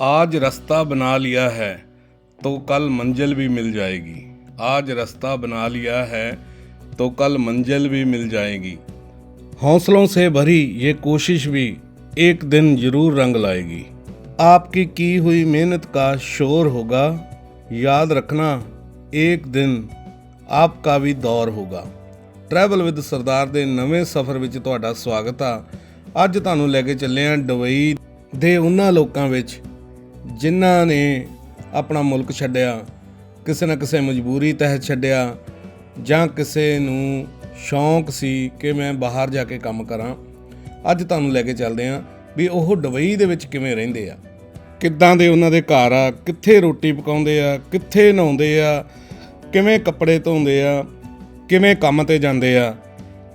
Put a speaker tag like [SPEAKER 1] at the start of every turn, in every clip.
[SPEAKER 1] आज रास्ता बना लिया है तो कल मंजिल भी मिल जाएगी आज रास्ता बना लिया है तो कल मंजिल भी मिल जाएगी हौसलों से भरी ये कोशिश भी एक दिन जरूर रंग लाएगी आपकी की हुई मेहनत का शोर होगा याद रखना एक दिन ਆਪਕਾ ਵੀ ਦੌਰ ਹੋਗਾ ਟਰੈਵਲ ਵਿਦ ਸਰਦਾਰ ਦੇ ਨਵੇਂ ਸਫ਼ਰ ਵਿੱਚ ਤੁਹਾਡਾ ਸਵਾਗਤ ਆ ਅੱਜ ਤੁਹਾਨੂੰ ਲੈ ਕੇ ਚੱਲੇ ਆ ਦੁਬਈ ਦੇ ਉਹਨਾਂ ਲੋਕਾਂ ਵਿੱਚ ਜਿਨ੍ਹਾਂ ਨੇ ਆਪਣਾ ਮੁਲਕ ਛੱਡਿਆ, ਕਿਸੇ ਨਾ ਕਿਸੇ ਮਜਬੂਰੀ ਤਹਿਤ ਛੱਡਿਆ, ਜਾਂ ਕਿਸੇ ਨੂੰ ਸ਼ੌਂਕ ਸੀ ਕਿ ਮੈਂ ਬਾਹਰ ਜਾ ਕੇ ਕੰਮ ਕਰਾਂ, ਅੱਜ ਤੁਹਾਨੂੰ ਲੈ ਕੇ ਚੱਲਦੇ ਆ ਵੀ ਉਹ ਦੁਬਈ ਦੇ ਵਿੱਚ ਕਿਵੇਂ ਰਹਿੰਦੇ ਆ। ਕਿੱਦਾਂ ਦੇ ਉਹਨਾਂ ਦੇ ਘਰ ਆ, ਕਿੱਥੇ ਰੋਟੀ ਪਕਾਉਂਦੇ ਆ, ਕਿੱਥੇ ਨਹਾਉਂਦੇ ਆ, ਕਿਵੇਂ ਕੱਪੜੇ ਧੋਂਦੇ ਆ, ਕਿਵੇਂ ਕੰਮ ਤੇ ਜਾਂਦੇ ਆ,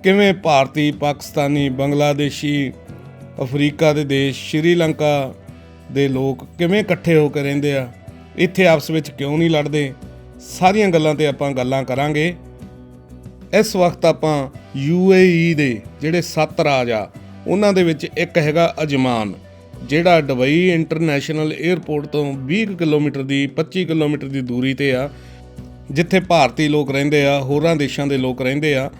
[SPEAKER 1] ਕਿਵੇਂ ਭਾਰਤੀ, ਪਾਕਿਸਤਾਨੀ, ਬੰਗਲਾਦੇਸ਼ੀ, ਅਫਰੀਕਾ ਦੇ ਦੇਸ਼, ਸ਼੍ਰੀਲੰਕਾ ਦੇ ਲੋਕ ਕਿਵੇਂ ਇਕੱਠੇ ਹੋ ਕੇ ਰਹਿੰਦੇ ਆ, ਇੱਥੇ ਆਪਸ ਵਿੱਚ ਕਿਉਂ ਨਹੀਂ ਲੜਦੇ? ਸਾਰੀਆਂ ਗੱਲਾਂ ਤੇ ਆਪਾਂ ਗੱਲਾਂ ਕਰਾਂਗੇ। ਇਸ ਵਕਤ ਆਪਾਂ UAE ਦੇ ਜਿਹੜੇ ਸੱਤ ਰਾਜ ਆ, ਉਹਨਾਂ ਦੇ ਵਿੱਚ ਇੱਕ ਹੈਗਾ ਅਜਮਾਨ, ਜਿਹੜਾ ਦੁਬਈ ਇੰਟਰਨੈਸ਼ਨਲ 에ਅਰਪੋਰਟ ਤੋਂ 20 ਕੁ ਕਿਲੋਮੀਟਰ ਦੀ 25 ਕਿਲੋਮੀਟਰ ਦੀ ਦੂਰੀ ਤੇ ਆ, ਜਿੱਥੇ ਭਾਰਤੀ ਲੋਕ ਰਹਿੰਦੇ ਆ, ਹੋਰਾਂ ਦੇਸ਼ਾਂ ਦੇ ਲੋਕ ਰਹਿੰਦੇ ਆ।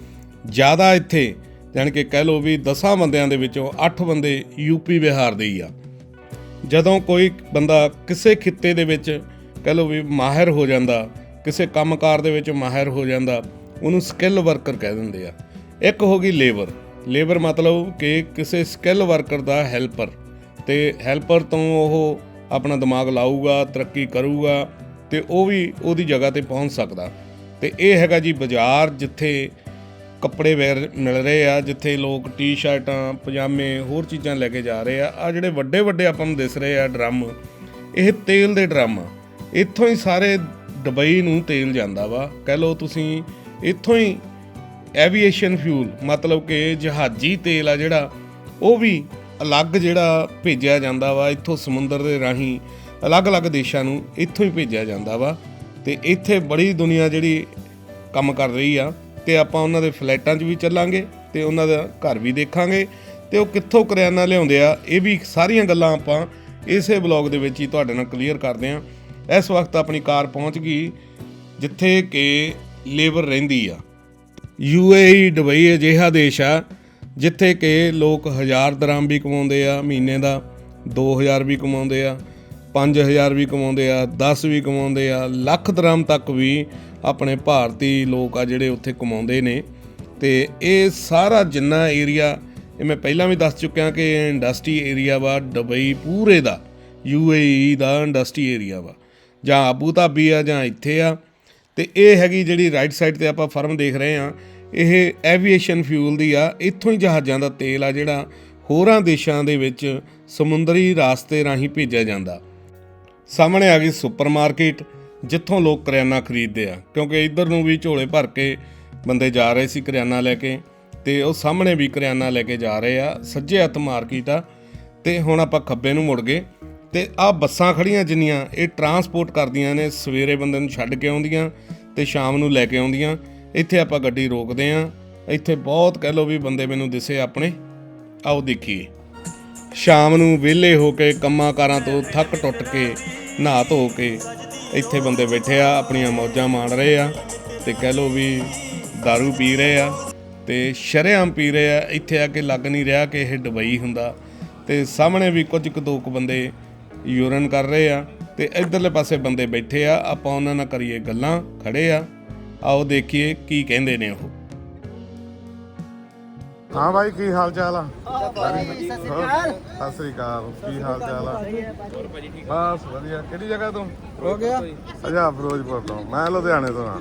[SPEAKER 1] ਜ਼ਿਆਦਾ ਇੱਥੇ, ਜਾਣੀ ਕਿ ਕਹਿ ਲਓ ਵੀ 10 ਬੰਦਿਆਂ ਦੇ ਵਿੱਚੋਂ 8 ਬੰਦੇ ਯੂਪੀ ਬਿਹਾਰ ਦੇ ਹੀ ਆ। ਜਦੋਂ ਕੋਈ ਬੰਦਾ ਕਿਸੇ ਖਿੱਤੇ ਦੇ ਵਿੱਚ ਕਹਿ ਲਓ ਵੀ ਮਾਹਿਰ ਹੋ ਜਾਂਦਾ, ਕਿਸੇ ਕੰਮਕਾਰ ਦੇ ਵਿੱਚ ਮਾਹਿਰ ਹੋ ਜਾਂਦਾ, ਉਹਨੂੰ ਸਕਿੱਲ ਵਰਕਰ ਕਹਿ ਦਿੰਦੇ ਆ। ਇੱਕ ਹੋ ਗਈ ਲੇਬਰ ਲੇਬਰ ਮਤਲਬ ਕਿ ਕਿਸੇ ਸਕਿੱਲ ਵਰਕਰ ਦਾ ਹੈਲਪਰ ਤੇ ਹੈਲਪਰ ਤੋਂ ਉਹ ਆਪਣਾ ਦਿਮਾਗ ਲਾਊਗਾ, ਤਰੱਕੀ ਕਰੂਗਾ ਤੇ ਉਹ ਵੀ ਉਹਦੀ ਜਗ੍ਹਾ ਤੇ ਪਹੁੰਚ ਸਕਦਾ। ਤੇ ਇਹ ਹੈਗਾ ਜੀ ਬਾਜ਼ਾਰ ਜਿੱਥੇ ਕੱਪੜੇ ਵੇਰ ਮਿਲ ਰਹੇ ਆ, ਜਿੱਥੇ ਲੋਕ ਟੀ-ਸ਼ਰਟਾਂ, ਪਜਾਮੇ, ਹੋਰ ਚੀਜ਼ਾਂ ਲੈ ਕੇ ਜਾ ਰਹੇ ਆ। ਆ ਜਿਹੜੇ ਵੱਡੇ ਵੱਡੇ ਆਪਾਂ ਨੂੰ ਦਿਸ ਰਹੇ ਆ ਡਰਮ, ਇਹ ਤੇਲ ਦੇ ਡਰਮ ਆ। ਇੱਥੋਂ ਹੀ ਸਾਰੇ ਦੁਬਈ ਨੂੰ ਤੇਲ ਜਾਂਦਾ ਵਾ। ਕਹਿ ਲਓ ਤੁਸੀਂ, ਇੱਥੋਂ ਹੀ ਐਵੀਏਸ਼ਨ ਫਿਊਲ ਮਤਲਬ ਕਿ ਜਹਾਜ਼ੀ ਤੇਲ ਆ ਜਿਹੜਾ, ਉਹ ਵੀ ਅਲੱਗ ਜਿਹੜਾ ਭੇਜਿਆ ਜਾਂਦਾ ਵਾ। ਇੱਥੋਂ ਸਮੁੰਦਰ ਦੇ ਰਾਹੀਂ ਅਲੱਗ-ਅਲੱਗ ਦੇਸ਼ਾਂ ਨੂੰ ਇੱਥੋਂ ਹੀ ਭੇਜਿਆ ਜਾਂਦਾ ਵਾ। ਤੇ ਇੱਥੇ ਬੜੀ ਦੁਨੀਆ ਜਿਹੜੀ ਕੰਮ ਕਰ ਰਹੀ ਆ। ਤੇ ਆਪਾਂ ਉਹਨਾਂ ਦੇ ਫਲੈਟਾਂ 'ਚ ਵੀ ਚੱਲਾਂਗੇ ਤੇ ਉਹਨਾਂ ਦਾ ਘਰ ਵੀ ਦੇਖਾਂਗੇ ਤੇ ਉਹ ਕਿੱਥੋਂ ਕਰਿਆਨਾ ਲਿਆਉਂਦੇ ਆ, ਇਹ ਵੀ ਸਾਰੀਆਂ ਗੱਲਾਂ ਆਪਾਂ ਇਸੇ ਬਲੌਗ ਦੇ ਵਿੱਚ ਹੀ ਤੁਹਾਡੇ ਨਾਲ ਕਲੀਅਰ ਕਰਦੇ ਆ। ਇਸ ਵਕਤ ਆਪਣੀ ਕਾਰ ਪਹੁੰਚ ਗਈ, ਜਿੱਥੇ ਕਿ ਲੇਬਰ ਰਹਿੰਦੀ ਆ। UAE ਦੁਬਈ ਅਜਿਹਾ ਦੇਸ਼ ਆ, ਜਿੱਥੇ ਕਿ ਲੋਕ ਹਜ਼ਾਰ ਦਰਾਮ ਵੀ ਕਮਾਉਂਦੇ ਆ ਮਹੀਨੇ ਦਾ 2000 ਵੀ ਕਮਾਉਂਦੇ ਆ। 5000 ਵੀ ਕਮਾਉਂਦੇ ਆ 10 ਵੀ ਕਮਾਉਂਦੇ ਆ, ਲੱਖ ਦਰਮ ਤੱਕ ਵੀ ਆਪਣੇ ਭਾਰਤੀ ਲੋਕ ਆ ਜਿਹੜੇ ਉੱਥੇ ਕਮਾਉਂਦੇ ਨੇ। ਤੇ ਇਹ ਸਾਰਾ ਜਿੰਨਾ ਏਰੀਆ, ਇਹ ਮੈਂ ਪਹਿਲਾਂ ਵੀ ਦੱਸ ਚੁੱਕਿਆ ਕਿ ਇੰਡਸਟਰੀ ਏਰੀਆ ਵਾ, ਦੁਬਈ ਪੂਰੇ ਦਾ UAE ਦਾ ਇੰਡਸਟਰੀ ਏਰੀਆ ਵਾ। ਜਾਂ ਆਬੂ ਧਾਬੀ ਆ ਜਾਂ ਇੱਥੇ ਆ। ਤੇ ਇਹ ਹੈਗੀ ਜਿਹੜੀ ਰਾਈਟ ਸਾਈਡ ਤੇ ਆਪਾਂ ਫਰਮ ਦੇਖ ਰਹੇ ਆ ਇਹ ਐਵੀਏਸ਼ਨ ਫਿਊਲ ਦੀ ਆ, ਇੱਥੋਂ ਹੀ ਜਹਾਜ਼ਾਂ ਦਾ ਤੇਲ ਆ ਜਿਹੜਾ ਹੋਰਾਂ ਦੇਸ਼ਾਂ ਦੇ ਵਿੱਚ ਸਮੁੰਦਰੀ ਰਾਸਤੇ ਰਾਹੀਂ ਭੇਜਿਆ ਜਾਂਦਾ। ਸਾਹਮਣੇ ਆ ਗਈ ਸੁਪਰਮਾਰਕਟ ਜਿੱਥੋਂ ਲੋਕ ਕਰਿਆਨਾ ਖਰੀਦਦੇ ਆ। ਕਿਉਂਕਿ ਇੱਧਰ ਨੂੰ ਵੀ ਝੋਲੇ ਭਰ ਕੇ ਬੰਦੇ ਜਾ ਰਹੇ ਸੀ ਕਰਿਆਨਾ ਲੈ ਕੇ ਤੇ ਉਹ ਸਾਹਮਣੇ ਵੀ ਕਰਿਆਨਾ ਲੈ ਕੇ ਜਾ ਰਹੇ ਆ, ਸੱਜੇ ਹੱਥ ਮਾਰਕੀਟ ਆ। ਤੇ ਹੁਣ ਆਪਾਂ ਖੱਬੇ ਨੂੰ ਮੁੜ ਗਏ ਤੇ ਆ ਬੱਸਾਂ ਖੜੀਆਂ ਜਿੰਨੀਆਂ, ਇਹ ਟਰਾਂਸਪੋਰਟ ਕਰਦੀਆਂ ਨੇ, ਸਵੇਰੇ ਬੰਦੇ ਨੂੰ ਛੱਡ ਕੇ ਆਉਂਦੀਆਂ ਤੇ ਸ਼ਾਮ ਨੂੰ ਲੈ ਕੇ ਆਉਂਦੀਆਂ। ਇੱਥੇ ਆਪਾਂ ਗੱਡੀ ਰੋਕਦੇ ਆ, ਇੱਥੇ ਬਹੁਤ ਕਹਿ ਲੋ ਵੀ ਬੰਦੇ ਮੈਨੂੰ ਦਿਸੇ ਆਪਣੇ। ਆਓ ਦੇਖੀਏ। ਸ਼ਾਮ ਨੂੰ ਵਿਹਲੇ ਹੋ ਕੇ ਕੰਮਾਂ ਕਾਰਾਂ ਤੋਂ ਥੱਕ ਟੁੱਟ ਕੇ ਨਹਾ ਧੋ ਕੇ ਇੱਥੇ ਬੰਦੇ ਬੈਠੇ ਆ, ਆਪਣੀਆਂ ਮੌਜਾਂ ਮਾਣ ਰਹੇ ਆ ਤੇ ਕਹਿ ਲੋ ਵੀ दारू ਪੀ ਰਹੇ ਆ ਤੇ ਸ਼ਰੇਆਮ ਪੀ ਰਹੇ ਆ, ਇੱਥੇ ਆ ਕੇ ਲੱਗ ਨਹੀਂ ਰਿਹਾ ਕਿ ਇਹ ਦੁਬਈ ਹੁੰਦਾ। ਤੇ ਸਾਹਮਣੇ ਵੀ ਕੁਝ ਕੁ ਦੋ ਕੁ ਬੰਦੇ ਯੂਰਨ ਕਰ ਰਹੇ ਆ ਤੇ ਇਧਰਲੇ ਪਾਸੇ ਬੰਦੇ ਬੈਠੇ ਆ, ਆਪਾਂ ਉਹਨਾਂ ਨਾਲ ਕਰੀਏ ਗੱਲਾਂ, ਖੜੇ ਆ। ਆਓ ਦੇਖੀਏ ਕੀ ਕਹਿੰਦੇ ਨੇ ਉਹ।
[SPEAKER 2] ਹਾਂ ਬਾਈ ਕੀ ਹਾਲ ਚਾਲ ਆ? ਸਤਿ ਸ੍ਰੀ ਅਕਾਲ। ਕੀ ਹਾਲ ਚਾਲ ਆ? ਬਸ ਵਧੀਆ ਕਿਹੜੀ ਜਗ੍ਹਾ ਤੋਂ?
[SPEAKER 3] ਹੋ। ਗਿਆ
[SPEAKER 2] ਅਜਾ ਫਿਰੋਜ਼ਪੁਰ ਤੋਂ। ਮੈਂ ਲੁਧਿਆਣੇ ਤੋਂ ਆ।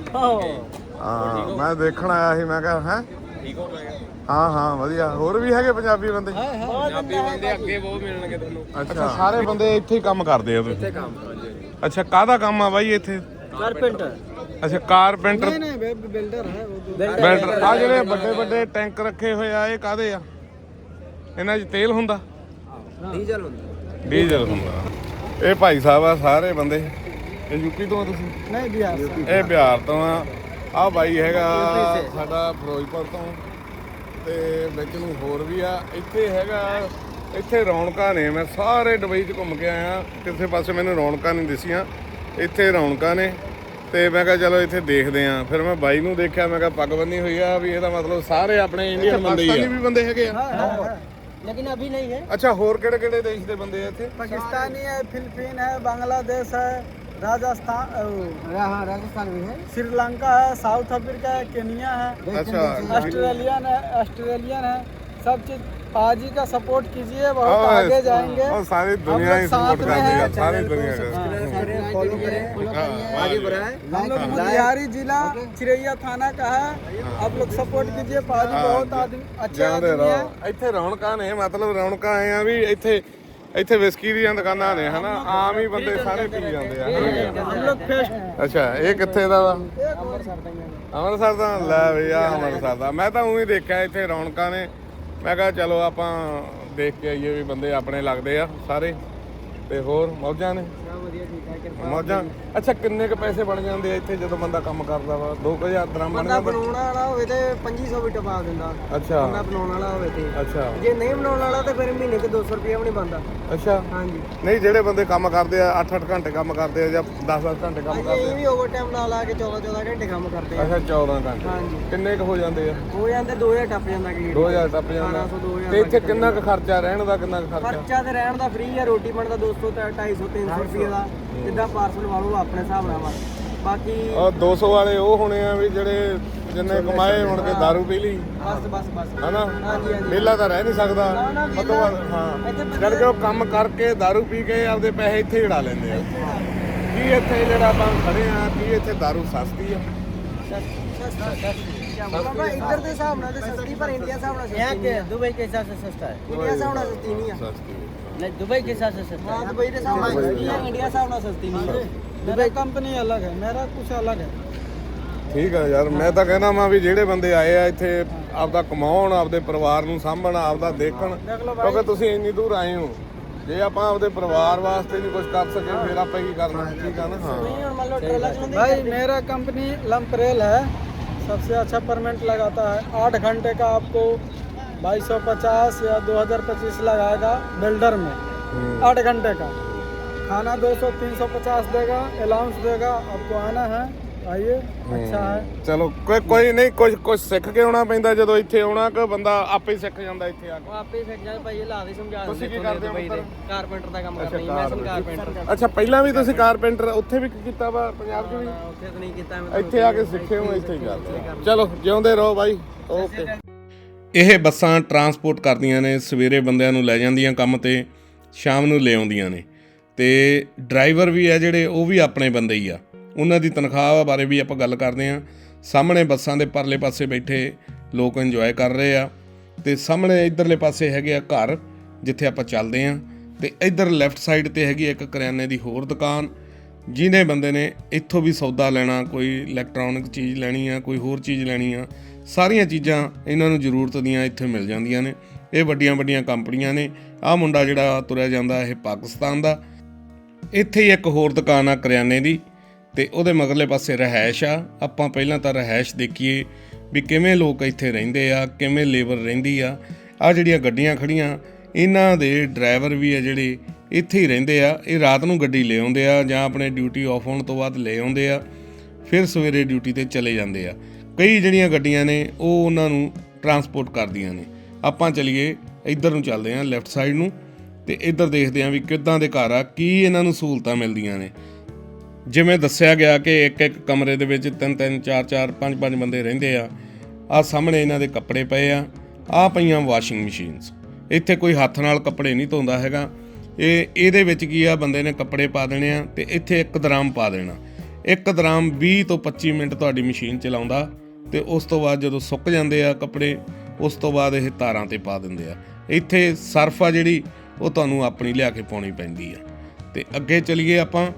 [SPEAKER 2] ਹਾਂ ਮੈਂ ਦੇਖਣ ਆਇਆ ਸੀ ਮੈਂ ਕਿਹਾ ਹੈ? ਠੀਕ ਹੋ ਗਿਆ। ਹਾਂ ਹਾਂ ਵਧੀਆ। ਹੋਰ ਵੀ ਹੈਗੇ ਪੰਜਾਬੀ ਬੰਦੇ?
[SPEAKER 3] ਪੰਜਾਬੀ ਬੰਦੇ ਅੱਗੇ ਬਹੁਤ ਮਿਲਣਗੇ ਤੁਹਾਨੂੰ
[SPEAKER 2] ਅੱਛਾ। ਸਾਰੇ ਬੰਦੇ ਇੱਥੇ ਹੀ ਕੰਮ ਕਰਦੇ ਆ ਤੁਸੀਂ ਇੱਥੇ ਕੰਮ ਕਰਦੇ ਅੱਛਾ ਕਾਹਦਾ ਕੰਮ ਆ ਬਾਈ ਇੱਥੇ?
[SPEAKER 3] ਕਾਰਪੈਂਟਰ।
[SPEAKER 2] ਅੱਛਾ ਕਾਰਪੈਂਟਰ
[SPEAKER 3] नहीं नहीं बिल्डर है वो
[SPEAKER 2] ਬੈਲਟਰ ਆ ਜਿਹੜੇ ਵੱਡੇ ਵੱਡੇ ਟੈਂਕ ਰੱਖੇ ਹੋਏ ਆ ਇਹ ਕਾਹਦੇ ਆ ਇਹਨਾਂ 'ਚ ਤੇਲ ਹੁੰਦਾ
[SPEAKER 3] डीजल होता
[SPEAKER 2] ਡੀਜ਼ਲ ਹੁੰਦਾ ਇਹ ਭਾਈ ਸਾਹਿਬ ਆ ਸਾਰੇ ਬੰਦੇ ਇਹ ਯੂਪੀ ਤੋਂ ਆ ਤੁਸੀਂ
[SPEAKER 3] नहीं बिहार से
[SPEAKER 2] ਇਹ ਬਿਹਾਰ ਤੋਂ ਆ ਆ ਬਾਈ ਹੈਗਾ ਸਾਡਾ ਫਿਰੋਜ਼ਪੁਰ ਤੋਂ ਤੇ ਵਿੱਚ ਨੂੰ ਹੋਰ ਵੀ ਆ ਇੱਥੇ ਹੈਗਾ ਇੱਥੇ ਰੌਣਕਾਂ ਨੇ ਮੈਂ ਸਾਰੇ ਦੁਬਈ 'ਚ ਘੁੰਮ ਕੇ ਆਇਆ ਕਿਸੇ ਪਾਸੇ ਮੈਨੂੰ ਰੌਣਕਾਂ ਨਹੀਂ ਦਿਸੀਆਂ ਇੱਥੇ ਰੌਣਕਾਂ ਨੇ ਤੇ ਮੈਂ ਕਿਹਾ ਚਲੋ ਇੱਥੇ ਦੇਖਦੇ ਆਂ ਫਿਰ ਮੈਂ ਬਾਈ ਨੂੰ ਦੇਖਿਆ ਮੈਂ ਕਿਹਾ ਪੱਗ ਬੰਨੀ ਹੋਈ ਆ ਵੀ ਇਹਦਾ ਮਤਲਬ ਸਾਰੇ ਆਪਣੇ ਇੰਡੀਅਨ ਬੰਦੇ ਹੀ ਆ ਵੀ ਬੰਦੇ ਹੈਗੇ ਆ
[SPEAKER 3] लेकिन अभी नहीं है
[SPEAKER 2] ਅੱਛਾ ਹੋਰ ਕਿਹੜੇ ਕਿਹੜੇ ਦੇਸ਼ ਦੇ ਬੰਦੇ ਆ ਇੱਥੇ
[SPEAKER 3] पाकिस्तानी है फिलीपीन है बांग्लादेश है राजस्थान हाँ राजस्थान भी है श्रीलंका है साउथ अफ्रीका है केनिया है
[SPEAKER 2] ਅੱਛਾ
[SPEAKER 3] ऑस्ट्रेलियन है ऑस्ट्रेलियन है सब चीज पाजी का सपोर्ट कीजिए बहुत आगे जाएंगे और
[SPEAKER 2] सारी दुनिया
[SPEAKER 3] ही सपोर्ट करेगा सारी दुनिया का बिहारी जिला चिरैया थाना का है आप लोग सपोर्ट कीजिए पाजी बहुत आदमी अच्छे आदमी है
[SPEAKER 2] ਇੱਥੇ ਰੌਣਕਾਂ ਨੇ ਮਤਲਬ ਰੌਣਕਾਂ ਆਏ ਆ ਵੀ ਇੱਥੇ ਇੱਥੇ ਵਿਸਕੀ ਦੀਆਂ ਦੁਕਾਨਾਂ ਨੇ ਹਨਾ ਆਮ ਹੀ ਬੰਦੇ ਸਾਰੇ ਪੀ ਜਾਂਦੇ ਆ
[SPEAKER 3] हम लोग फेस्ट
[SPEAKER 2] ਅੱਛਾ ਇਹ ਕਿੱਥੇ ਦਾ ਵਾ ਅਮਰਸਰ ਦਾ ਲੈ ਵੀ ਆ ਅਮਰਸਰ ਦਾ ਮੈਂ ਤਾਂ ਉਹੀ ਦੇਖਿਆ ਇੱਥੇ ਰੌਣਕਾਂ ਨੇ ਮੈਂ ਕਿਹਾ ਚਲੋ ਆਪਾਂ ਦੇਖ ਕੇ ਆਈਏ ਵੀ ਬੰਦੇ ਆਪਣੇ ਲੱਗਦੇ ਆ ਸਾਰੇ ਤੇ ਹੋਰ ਮੌਜਾਂ ਨੇ। ਮੌਜਾਂ। ਅੱਛਾ ਕਿੰਨੇ ਕ ਪੈਸੇ ਬਣ ਜਾਂਦੇ ਆ ਇੱਥੇ ਜਦੋਂ ਬੰਦਾ ਕੰਮ ਕਰਦਾ ਵਾ? 2000 ਦਰਮ ਬਣ
[SPEAKER 3] ਬੰਦਾ
[SPEAKER 2] ਜਾਂਦਾ?
[SPEAKER 3] ਬਣਾਉਣ ਵਾਲਾ ਹੋਵੇ ਤੇ 2500 ਵੀ ਟਪਾ ਦਿੰਦਾ।
[SPEAKER 2] ਅੱਛਾ।
[SPEAKER 3] ਬੰਦਾ ਬਣਾਉਣ ਵਾਲਾ ਹੋਵੇ ਤੇ।
[SPEAKER 2] ਅੱਛਾ।
[SPEAKER 3] ਜੇ ਨਹੀਂ ਬਣਾਉਣ ਵਾਲਾ ਤੇ ਫਿਰ ਮਹੀਨੇ ਤੇ 200 ਰੁਪਏ ਵੀ ਨਹੀਂ ਬਣਦਾ।
[SPEAKER 2] ਅੱਛਾ।
[SPEAKER 3] ਹਾਂਜੀ।
[SPEAKER 2] ਨਹੀਂ ਜਿਹੜੇ ਬੰਦੇ ਕੰਮ ਕਰਦੇ ਆ 8-8 ਘੰਟੇ ਕੰਮ ਕਰਦੇ ਆ ਜਾਂ 10-10 ਘੰਟੇ ਕੰਮ
[SPEAKER 3] ਹਾਂਜੀ
[SPEAKER 2] ਕਰਦੇ
[SPEAKER 3] ਇਹ ਵੀ ਓਵਰ ਟਾਈਮ ਲਾ ਕੇ 14 14 ਘੰਟੇ ਕੰਮ ਕਰਦੇ
[SPEAKER 2] ਆ।
[SPEAKER 3] ਆ
[SPEAKER 2] ਅੱਛਾ 14 ਘੰਟੇ।
[SPEAKER 3] ਹਾਂਜੀ।
[SPEAKER 2] ਕਿੰਨੇ ਕੁ ਹੋ ਜਾਂਦੇ ਆ?
[SPEAKER 3] ਹੋ ਜਾਂਦੇ 2000 ਟੱਪ ਜਾਂਦਾ ਕਿ
[SPEAKER 2] 2000 ਟੱਪ ਜਾਂਦਾ।
[SPEAKER 3] 1800 2000
[SPEAKER 2] ਤੇ ਇੱਥੇ ਕਿੰਨਾ ਕੁ ਖਰਚਾ ਰਹਿਣ ਦਾ ਕਿੰਨਾ ਕੁ ਖਰਚਾ?
[SPEAKER 3] ਖਰਚਾ ਤੇ ਰਹਿਣ ਦਾ ਫ੍ਰੀ ਆ ਰੋਟੀ ਪਾਣੀ ਦਾ 200 ਤੇ 250 300 ਰੁਪਏ ਦਾ। ਜਿੱਦਾਂ ਪਾਰਸਲ ਵਾਲੋ ਆਪਣੇ ਹਿਸਾਬ ਨਾਲ ਵਾ ਬਾਕੀ
[SPEAKER 2] ਉਹ 200 ਵਾਲੇ ਉਹ ਹੋਣੇ ਆ ਵੀ ਜਿਹੜੇ ਜਿੰਨੇ ਕਮਾਏ ਹੁਣ ਕੇ दारू ਪੀ ਲਈ
[SPEAKER 3] ਬਸ ਬਸ ਬਸ
[SPEAKER 2] ਹਨਾ
[SPEAKER 3] ਹਾਂਜੀ ਹਾਂਜੀ
[SPEAKER 2] ਵਿਹਲਾ ਤਾਂ ਰਹਿ ਨਹੀਂ ਸਕਦਾ
[SPEAKER 3] ਨਾ, ਨਾ, ਵਿਹਲਾ-
[SPEAKER 2] ਮਤਲਬ ਹਾਂ
[SPEAKER 3] ਇੱਥੇ ਬੰਦੇ-
[SPEAKER 2] ਕਰਕੇ ਉਹ ਕੰਮ ਕਰਕੇ दारू ਪੀ ਕੇ ਆਪਦੇ ਪੈਸੇ ਇੱਥੇ ਹੀ ਉਡਾ ਲੈਂਦੇ ਆ ਕੀ ਇੱਥੇ ਜਿਹੜਾ ਆਪਾਂ ਖੜੇ ਆ ਕੀ ਇੱਥੇ दारू ਸਸਤੀ ਆ
[SPEAKER 3] ਬਾਬਾ ਇੱਧਰ ਦੇ ਹਿਸਾਬ ਨਾਲ ਤੇ ਸਸਤੀ ਪਰ ਇੰਡੀਆ ਹਿਸਾਬ ਨਾਲ ਸਸਤੀ ਨਹੀਂ
[SPEAKER 4] दुबई के हिसाब से सस्ता है
[SPEAKER 3] ਇੰਡੀਆ ਹਿਸਾਬ ਨਾਲ ਸਸਤੀ ਨਹੀਂ ਆ
[SPEAKER 2] ਸਸਤੀ
[SPEAKER 4] नहीं दुबई के हिसाब से सस्ता
[SPEAKER 3] ਹਾਂ ਦੁਬਈ ਦੇ ਹਿਸਾਬ ਨਾਲ ਸਸਤੀ ਆ ਇੰਡੀਆ ਹਿਸਾਬ ਨਾਲ ਸਸਤੀ ਨਹੀਂ ਹੈ ਮੇਰਾ ਕੰਪਨੀ ਅਲੱਗ ਹੈ ਮੇਰਾ ਕੁਝ ਅਲੱਗ ਹੈ
[SPEAKER 2] ਠੀਕ ਆ ਯਾਰ ਮੈਂ ਤਾਂ ਕਹਿੰਦਾ ਮੈਂ ਵੀ ਜਿਹੜੇ ਬੰਦੇ ਆਏ ਆ ਇੱਥੇ ਆਪਦਾ ਕਮਾਉਣ ਆਪਦੇ ਪਰਿਵਾਰ ਨੂੰ ਸਾਂਭਣ ਆਪਦਾ ਦੇਖਣ
[SPEAKER 3] ਦੇਖ ਲਓ
[SPEAKER 2] ਕਿਉਂਕਿ ਤੁਸੀਂ ਇੰਨੀ ਦੂਰ ਆਏ ਹੋ ਜੇ ਆਪਾਂ ਆਪਦੇ ਪਰਿਵਾਰ ਵਾਸਤੇ ਨਹੀਂ ਕੁਝ ਕਰ ਸਕੇ ਫਿਰ ਆਪਾਂ ਕੀ ਕਰਨਾ ਠੀਕ ਆ ਨਾ ਹਾਂ
[SPEAKER 3] नहीं और मान लो ट्रेलर चलाते भाई मेरा कंपनी लंपरेल है सबसे अच्छा परमेंट लगाता है आठ घंटे का आपको बाईस सौ पचास या दो हजार पच्चीस लगाएगा बिल्डर में आठ घंटे का खाना दो सौ तीन सौ पचास देगा अलाउंस देगा आपको आना है आइए अच्छा है
[SPEAKER 2] ਚਲੋ ਕੋਈ ਕੋਈ ਨਹੀਂ ਕੁਝ ਕੁਝ ਸਿੱਖ ਕੇ ਆਉਣਾ ਪੈਂਦਾ ਜਦੋਂ ਇੱਥੇ ਆਉਣਾ ਕਿ ਬੰਦਾ ਆਪੇ ਹੀ ਸਿੱਖ ਜਾਂਦਾ ਇੱਥੇ ਆ ਕੇ
[SPEAKER 3] वो आप ही फिर जाए भाई ला दे समझा
[SPEAKER 2] ਤੁਸੀਂ ਕੀ ਕਰਦੇ ਹੋ ਪੁੱਤਰ?
[SPEAKER 3] कारपेंटर का काम करता हूं मैं सम कारपेंटर
[SPEAKER 2] ਅੱਛਾ ਪਹਿਲਾਂ ਵੀ ਤੁਸੀਂ ਕਾਰਪੈਂਟਰ ਉੱਥੇ ਵੀ ਕੀਤਾ ਵਾ ਪੰਜਾਬ 'ਚ ਵੀ
[SPEAKER 3] ਉੱਥੇ ਤਾਂ ਨਹੀਂ ਕੀਤਾ ਮੈਂ
[SPEAKER 2] ਇੱਥੇ ਆ ਕੇ ਸਿੱਖੇ ਹੋ ਇੱਥੇ ਹੀ ਕਰਦੇ ਹੋ। ਚਲੋ ਜਿਉਂਦੇ ਰਹੋ ਬਾਈ ਓਕੇ
[SPEAKER 1] ਇਹ ਬੱਸਾਂ ਟਰਾਂਸਪੋਰਟ ਕਰਦੀਆਂ ਨੇ, ਸਵੇਰੇ ਬੰਦਿਆਂ ਨੂੰ ਲੈ ਜਾਂਦੀਆਂ ਕੰਮ ਤੇ, ਸ਼ਾਮ ਨੂੰ ਲੈ ਆਉਂਦੀਆਂ ਨੇ। ਤੇ ਡਰਾਈਵਰ ਵੀ ਆ ਜਿਹੜੇ, ਉਹ ਵੀ ਆਪਣੇ ਬੰਦੇ ਹੀ ਆ। ਉਹਨਾਂ ਦੀ ਤਨਖਾਹ ਬਾਰੇ ਵੀ ਆਪਾਂ ਗੱਲ ਕਰਦੇ ਆ ਸਾਹਮਣੇ ਬੱਸਾਂ ਦੇ ਪਰਲੇ ਪਾਸੇ ਬੈਠੇ ਲੋਕ ਇੰਜੋਏ ਕਰ ਰਹੇ ਆ। ਤੇ ਸਾਹਮਣੇ ਇਧਰਲੇ ਪਾਸੇ ਹੈਗੇ ਆ ਘਰ, ਜਿੱਥੇ ਆਪਾਂ ਚੱਲਦੇ ਆ ਤੇ ਇਧਰ ਲੈਫਟ ਸਾਈਡ ਤੇ ਹੈਗੀ ਇੱਕ ਕਰਿਆਨੇ ਦੀ ਹੋਰ ਦੁਕਾਨ ਜਿਹਨੇ ਬੰਦੇ ਨੇ ਇੱਥੋਂ ਵੀ ਸੌਦਾ ਲੈਣਾ, ਕੋਈ ਇਲੈਕਟ੍ਰੋਨਿਕ ਚੀਜ਼ ਲੈਣੀ ਆ, ਕੋਈ ਹੋਰ ਚੀਜ਼ ਲੈਣੀ ਆ। ਸਾਰੀਆਂ ਚੀਜ਼ਾਂ ਇਹਨਾਂ ਨੂੰ ਜ਼ਰੂਰਤ ਦੀਆਂ ਇੱਥੇ ਮਿਲ ਜਾਂਦੀਆਂ ਨੇ। ਇਹ ਵੱਡੀਆਂ ਵੱਡੀਆਂ ਕੰਪਨੀਆਂ ਨੇ। ਆਹ ਮੁੰਡਾ ਜਿਹੜਾ ਤੁਰਿਆ ਜਾਂਦਾ ਇਹ ਪਾਕਿਸਤਾਨ ਦਾ। ਇੱਥੇ ਹੀ ਇੱਕ ਹੋਰ ਦੁਕਾਨ ਆ ਕਰਿਆਨੇ ਦੀ ਤੇ ਉਹਦੇ ਮਗਰਲੇ ਪਾਸੇ ਰਹਿائش ਆ। ਆਪਾਂ ਪਹਿਲਾਂ ਤਾਂ ਰਹਿائش ਦੇਖੀਏ ਵੀ ਕਿਵੇਂ ਲੋਕ ਇੱਥੇ ਰਹਿੰਦੇ ਆ, ਕਿਵੇਂ ਲੇਬਰ ਰਹਿੰਦੀ ਆ। ਆ ਜਿਹੜੀਆਂ ਗੱਡੀਆਂ ਖੜੀਆਂ ਇਹਨਾਂ ਦੇ ਡਰਾਈਵਰ ਵੀ ਆ ਜਿਹੜੇ ਇੱਥੇ ਹੀ ਰਹਿੰਦੇ ਆ। ਇਹ ਰਾਤ ਨੂੰ ਗੱਡੀ ਲੈ ਆਉਂਦੇ ਆ ਜਾਂ ਆਪਣੇ ਡਿਊਟੀ ਆਫ ਹੋਣ ਤੋਂ ਬਾਅਦ ਲੈ ਆਉਂਦੇ ਆ। ਫਿਰ ਸਵੇਰੇ ਡਿਊਟੀ ਤੇ ਚਲੇ ਜਾਂਦੇ ਆ। ਕਈ ਜਿਹੜੀਆਂ ਗੱਡੀਆਂ ਨੇ, ਉਹ ਉਹਨਾਂ ਨੂੰ ਟਰਾਂਸਪੋਰਟ ਕਰਦੀਆਂ ਨੇ। ਆਪਾਂ ਚਲੀਏ, ਇੱਧਰ ਨੂੰ ਚੱਲਦੇ ਆ ਲੈਫਟ ਸਾਈਡ ਨੂੰ, ਤੇ ਇੱਧਰ ਦੇਖਦੇ ਆ ਵੀ ਕਿੱਦਾਂ ਦੇ ਘਰ ਆ, ਕੀ ਇਹਨਾਂ ਨੂੰ ਸਹੂਲਤਾਂ ਮਿਲਦੀਆਂ ਨੇ। ਜਿਵੇਂ ਦੱਸਿਆ ਗਿਆ ਕਿ ਇੱਕ ਇੱਕ ਕਮਰੇ ਦੇ ਵਿੱਚ ਤਿੰਨ ਤਿੰਨ, ਚਾਰ ਚਾਰ, ਪੰਜ ਪੰਜ ਬੰਦੇ ਰਹਿੰਦੇ ਆ। ਆ ਸਾਹਮਣੇ ਇਹਨਾਂ ਦੇ ਕੱਪੜੇ ਪਏ ਆ ਆ ਪਈਆਂ ਵਾਸ਼ਿੰਗ ਮਸ਼ੀਨਸ ਇੱਥੇ ਕੋਈ ਹੱਥ ਨਾਲ ਕੱਪੜੇ ਨਹੀਂ ਧੋਂਦਾ ਹੈਗਾ। ਇਹ, ਇਹਦੇ ਵਿੱਚ ਕੀ ਆ, ਬੰਦੇ ਨੇ ਕੱਪੜੇ ਪਾ ਦੇਣੇ ਆ ਤੇ ਇੱਥੇ ਇੱਕ ਦਰਾਮ ਪਾ ਦੇਣਾ। ਇੱਕ ਦਰਾਮ 20 ਤੋਂ 25 ਮਿੰਟ ਤੁਹਾਡੀ ਮਸ਼ੀਨ ਚਲਾਉਂਦਾ। ਤੇ ਉਸ ਤੋਂ ਬਾਅਦ ਜਦੋਂ ਸੁੱਕ ਜਾਂਦੇ ਆ ਕੱਪੜੇ, ਉਸ ਤੋਂ ਬਾਅਦ ਇਹ ਤਾਰਾਂ ਤੇ ਪਾ ਦਿੰਦੇ ਆ। ਇੱਥੇ ਸਰਫ ਆ ਜਿਹੜੀ, ਉਹ ਤੁਹਾਨੂੰ ਆਪਣੀ ਲਿਆ ਕੇ ਪਾਉਣੀ ਪੈਂਦੀ ਆ। ਤੇ ਅੱਗੇ ਚਲੀਏ ਆਪਾਂ।